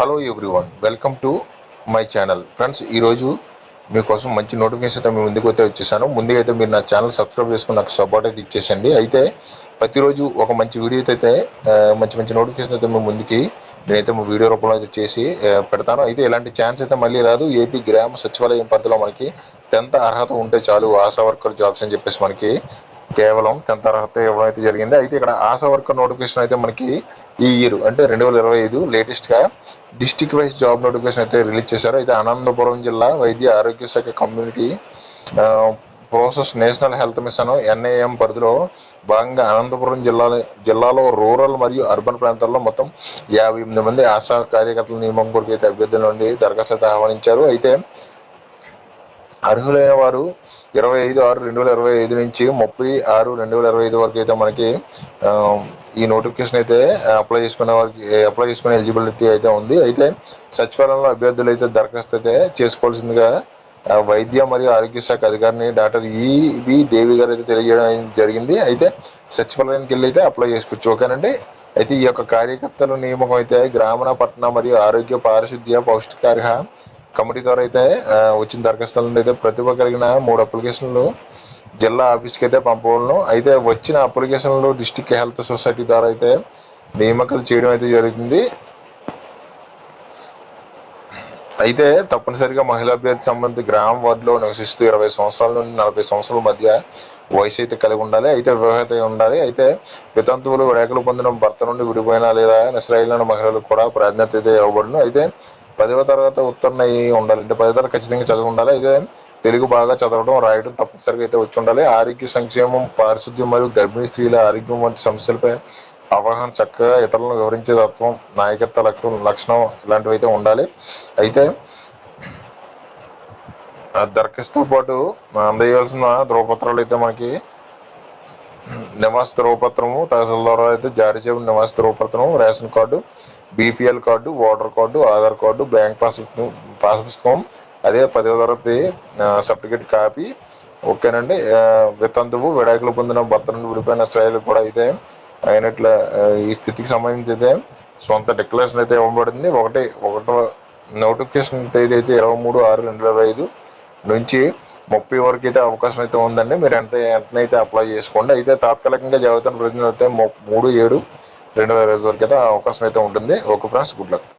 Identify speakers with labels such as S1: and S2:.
S1: Hello everyone welcome to my channel. Friends ఈరోజు మీకోసం మంచి నోటిఫికేషన్ అయితే మీ ముందుకు అయితే వచ్చేసాను. ముందుగా అయితే మీరు నా ఛానల్ సబ్స్క్రైబ్ చేసుకుని నాకు సపోర్ట్ అయితే ఇచ్చేసండి. అయితే ప్రతిరోజు ఒక మంచి వీడియో అయితే మంచి మంచి నోటిఫికేషన్ అయితే మీ ముందుకి నేనైతే మా వీడియో రూపంలో అయితే చేసి పెడతాను. అయితే ఇలాంటి ఛాన్స్ అయితే మళ్ళీ రాదు. ఏపీ గ్రామ సచివాలయం పరిధిలో మనకి టెన్త్ అర్హత ఉంటే చాలు ఆశా వర్కర్ జాబ్స్ అని చెప్పేసి మనకి కేవలం టెన్త్ అర్హత ఇవ్వడం అయితే జరిగింది. అయితే ఇక్కడ ఆశా వర్కర్ నోటిఫికేషన్ అయితే మనకి ఈ ఇయర్ అంటే రెండు వేల ఇరవై ఐదు లేటెస్ట్గా డిస్టిక్ వైజ్ జాబ్ నోటిఫికేషన్ అయితే రిలీజ్ చేశారు. అయితే అనంతపురం జిల్లా వైద్య ఆరోగ్య శాఖ community process national health mission NIM పరిధిలో భాగంగా అనంతపురం జిల్లా జిల్లాలో రూరల్ మరియు అర్బన్ ప్రాంతాల్లో మొత్తం యాభై ఎనిమిది మంది ఆశా కార్యకర్తల నియమం కొరకు అయితే అభ్యర్థుల నుండి దరఖాస్తు అయితే ఆహ్వానించారు. అయితే అర్హులైన వారు ఇరవై ఐదు ఆరు రెండు వేల ఇరవై ఐదు నుంచి ముప్పై ఆరు రెండు వేల ఇరవై ఐదు వరకు అయితే మనకి ఈ నోటిఫికేషన్ అయితే అప్లై చేసుకునే వారికి అప్లై చేసుకునే ఎలిజిబిలిటీ అయితే ఉంది. అయితే సచివాలయంలో అభ్యర్థులు అయితే దరఖాస్తు అయితే చేసుకోవాల్సిందిగా వైద్య మరియు ఆరోగ్య శాఖ అధికారిని డాక్టర్ ఈవి దేవి గారు అయితే తెలియజేయడం జరిగింది. అయితే సచివాలయానికి వెళ్ళి అయితే అప్లై చేసుకోవచ్చు. ఓకేనండి? అయితే ఈ యొక్క కార్యకర్తల నియామకం అయితే గ్రామీణ పట్టణ మరియు ఆరోగ్య పారిశుద్ధ్య పౌష్టికార్హ కమిటీ ద్వారా అయితే వచ్చిన దరఖాస్తుల నుండి అయితే ప్రతిభ కలిగిన మూడు అప్లికేషన్లు జిల్లా ఆఫీస్కి అయితే పంపవలను అయితే వచ్చిన అప్లికేషన్లు డిస్టిక్ హెల్త్ సొసైటీ ద్వారా అయితే నియామకాలు చేయడం అయితే జరుగుతుంది. అయితే తప్పనిసరిగా మహిళా అభ్యర్థి సంబంధిత గ్రామ వార్డులో నివసిస్తూ ఇరవై సంవత్సరాల నుండి నలభై సంవత్సరాల మధ్య వయసు అయితే కలిగి ఉండాలి. అయితే వివాహిత ఉండాలి. అయితే వితంతువులు విడాకులు పొందిన భర్త నుండి విడిపోయిన లేదా నిశ్రయిన మహిళలకు కూడా ప్రాధాన్యత అయితే ఇవ్వబడును. అయితే పదవ తరగతి ఉత్తీర్ణ అయ్యి ఉండాలి. అంటే పదవ తరగతి ఖచ్చితంగా చదివి ఉండాలి. అయితే తెలుగు బాగా చదవడం రాయడం తప్పనిసరిగా అయితే వచ్చి ఉండాలి. ఆరోగ్య సంక్షేమం పారిశుద్ధ్యం మరియు గర్భిణీ స్త్రీల ఆరోగ్యం వంటి సమస్యలపై అవగాహన చక్కగా ఇతరులను వివరించే తత్వం నాయకత్వ లక్షణం లక్షణం ఇలాంటివి అయితే ఉండాలి. అయితే దరఖాస్తుతో పాటు అందజేయాల్సిన ధ్రువపత్రాలు అయితే మనకి నివాస ధ్రువపత్రము తహసీల్దార్ అయితే జారీ చేయబడిన నివాస ధ్రువపత్రము ration card BPL card voter card Aadhaar card bank pass pass పుస్తకం అదే పదవ తరగతి సర్టిఫికేట్ కాపీ ఓకేనండి? వితంతువు విడాకులు పొందిన భర్త నుండి విడిపోయిన శ్రేయులు కూడా అయితే అయినట్ల ఈ స్థితికి సంబంధించి అయితే సొంత డిక్లరేషన్ అయితే ఇవ్వబడింది. ఒకటి ఒకటో నోటిఫికేషన్ తేదీ అయితే ఇరవై మూడు ఆరు రెండు వేల ఐదు నుంచి ముప్పై వరకు అయితే అవకాశం అయితే ఉందండి. మీరు ఎంత వెంటనే అయితే అప్లై చేసుకోండి. అయితే తాత్కాలికంగా జాబితా ప్రతినిధి అయితే ము- మూడు ఏడు రెండు వేల ఇరవై వరకు అయితే అవకాశం అయితే ఉంటుంది. Okay friends good luck.